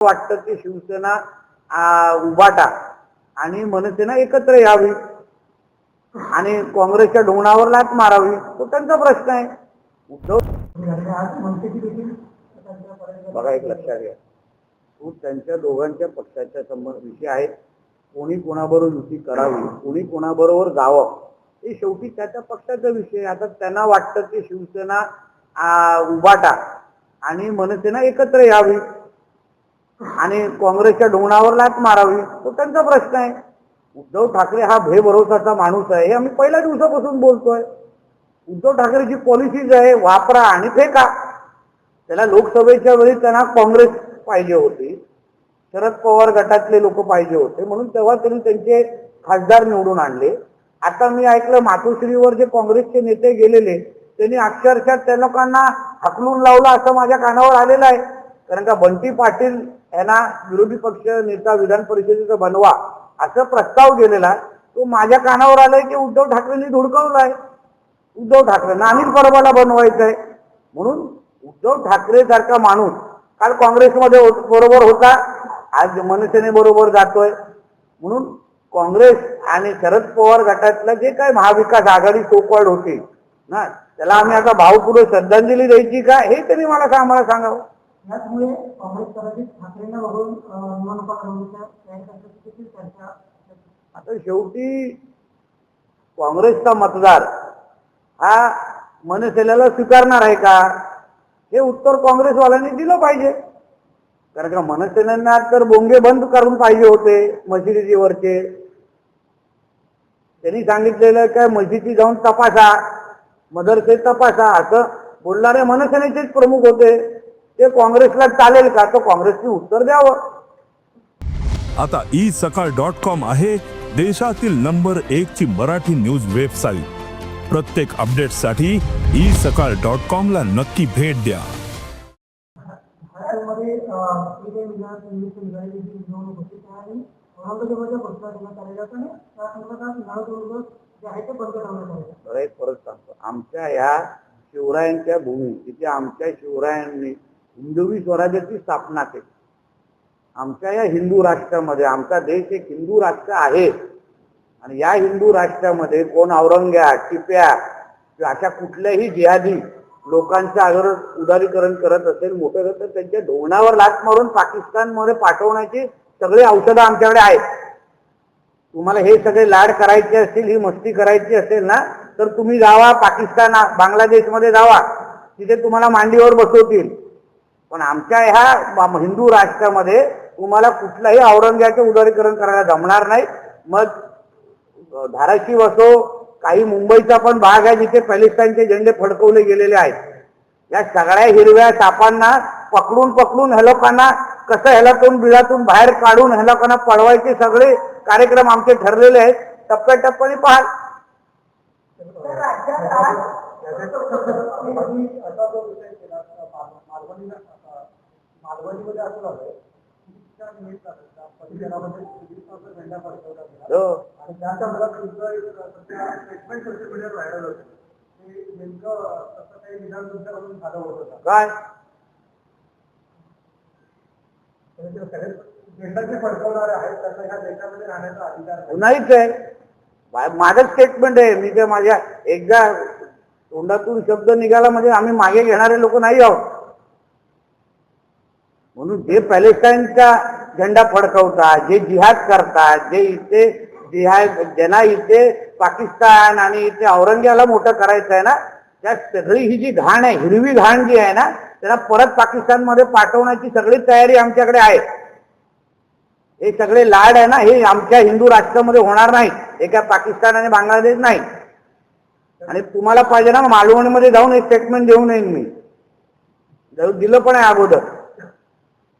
वाटतं की शिवसेना उभाटा आणि मनसेना एकत्र यावी. आणि काँग्रेसच्या ढोंगणावर लाट मारावी. तो त्यांचा प्रश्न आहे. उद्धव बघा एक लक्षात घ्या. तो त्यांच्या दोघांच्या पक्षाच्या संबंध विषय आहे. कोणी कोणाबरोबर युती करावी कोणी कोणाबरोबर जावं हे शेवटी त्याच्या पक्षाचा विषय आता त्यांना वाटतं की शिवसेना उभाटा आणि मनसेना एकत्र यावी. आणि काँग्रेसच्या डोंगणावर लात मारावी तो त्यांचा प्रश्न आहे. उद्धव ठाकरे हा भयभरोसाचा माणूस आहे हे आम्ही पहिल्या दिवसापासून बोलतोय. उद्धव ठाकरेची पॉलिसीज आहे वापरा आणि फेका. त्याला लोकसभेच्या वेळी त्यांना काँग्रेस पाहिजे होती. शरद पवार गटातले लोक पाहिजे होते म्हणून तेव्हा त्यांनी त्यांचे खासदार निवडून आणले. आता मी ऐकलं मातोश्रीवर जे काँग्रेसचे नेते गेलेले त्यांनी अक्षरशः त्या लोकांना हकलून लावलं असं माझ्या कानावर आलेलं आहे. कारण का बंटी पाटील यांना विरोधी पक्ष नेता विधान परिषदेचा बनवा असं प्रस्ताव गेलेला. तो माझ्या कानावर आलाय की उद्धव ठाकरेंनी धुडकावलाय. उद्धव ठाकरेंना अनिल परबाला बनवायचं आहे म्हणून उद्धव ठाकरे सारखा माणूस काल काँग्रेसमध्ये बरोबर होता. आज मनसेने बरोबर जातोय. म्हणून काँग्रेस आणि शरद पवार गटातलं जे काय महाविकास आघाडी सोकवाड होती ना त्याला आम्ही आता भावपूर्वक श्रद्धांजली द्यायची का हे तरी मला सा- आम्हाला सांगावं. याचमुळे काँग्रेस कदाचित ठाकरेंना वगळून अं, चर्चा आता शेवटी काँग्रेसचा मतदार हा मनसेला स्वीकारणार आहे का? हे उत्तर काँग्रेसवाल्यांनी दिलं पाहिजे. कारण का मनसेना तर बोंगे बंद करून पाहिजे होते मशिदीवरचे वरचे त्यांनी सांगितलेलं काय मशिदी जाऊन तपासा मदरसे तपासा असं बोलणारे मनसेनेचेच प्रमुख होते. ते काँग्रेसला चालेल का? तर काँग्रेसने उत्तर द्यावं. आता ई सकाळ डॉट कॉम आहे देशातील नंबर एक ची मराठी न्यूज वेबसाईट. प्रत्येक अपडेटसाठी ई सकाळ डॉट कॉम ला नक्की भेट द्या. परत सांगतो. आमच्या ह्या शिवरायांच्या भूमी तिथे आमच्या शिवरायांनी हिंदवी स्वराज्याची स्थापना केली. आमच्या या हिंदू राष्ट्रामध्ये आमचा देश एक हिंदू राष्ट्र आहे. आणि या हिंदू राष्ट्रामध्ये कोण औरंग्या टिप्या अशा कुठल्याही जिहादी लोकांचं अगर उदारीकरण करत असेल मोठं तर त्यांच्या ढोणावर लाच मारून पाकिस्तानमध्ये पाठवण्याची सगळी औषधं आमच्याकडे आहेत. तुम्हाला हे सगळे लाड करायचे असतील ही मस्ती करायची असेल ना तर तुम्ही जावा पाकिस्तान बांगलादेशमध्ये जावा. तिथे तुम्हाला मांडीवर बसवतील. पण आमच्या ह्या हिंदू राष्ट्रामध्ये तुम्हाला कुठलाही औरंग्याचे उदारीकरण करायला जमणार नाही. मग धाराशिव असो काही मुंबईचा पण भाग आहे जिथे पॅलेस्टाईनचे झेंडे फडकवले गेलेले आहेत. या सगळ्या हिरव्या सापांना पकडून पकडून ह्या लोकांना कसं ह्यालातून बिळातून बाहेर काढून ह्या लोकांना पळवायचे सगळे कार्यक्रम आमचे ठरलेले आहेत. टप्प्याटप्प्याने पाहाल मालवणीमध्ये असं झालं झेंडा फडकवला गेला. हो. आणि त्याच्या मला तुमचं झालं काय? म्हणजे ते. नाहीच आहे. माझं स्टेटमेंट आहे. मी काय माझ्या एकदा तोंडातून शब्द निघाला म्हणजे आम्ही मागे घेणारे लोक नाही आहोत. म्हणून जे पॅलेस्टाईनचा झेंडा फडकवतात जे जिहाद करतात जे इथे जिहाद ज्यांना इथे पाकिस्तान आणि इथे औरंग्याला मोठं करायचं आहे ना त्या सगळी ही जी घाण आहे हिरवी घाण जी आहे ना त्यांना परत पाकिस्तानमध्ये पाठवण्याची सगळी तयारी आमच्याकडे आहे. हे सगळे लाड आहे ना हे आमच्या हिंदू राष्ट्रामध्ये होणार नाही हे काय पाकिस्तान आणि बांगलादेश नाही. आणि तुम्हाला पाहिजे ना मालवणीमध्ये जाऊन एक स्टेटमेंट देऊन येईन मी. दिलं पण आहे अगोदर.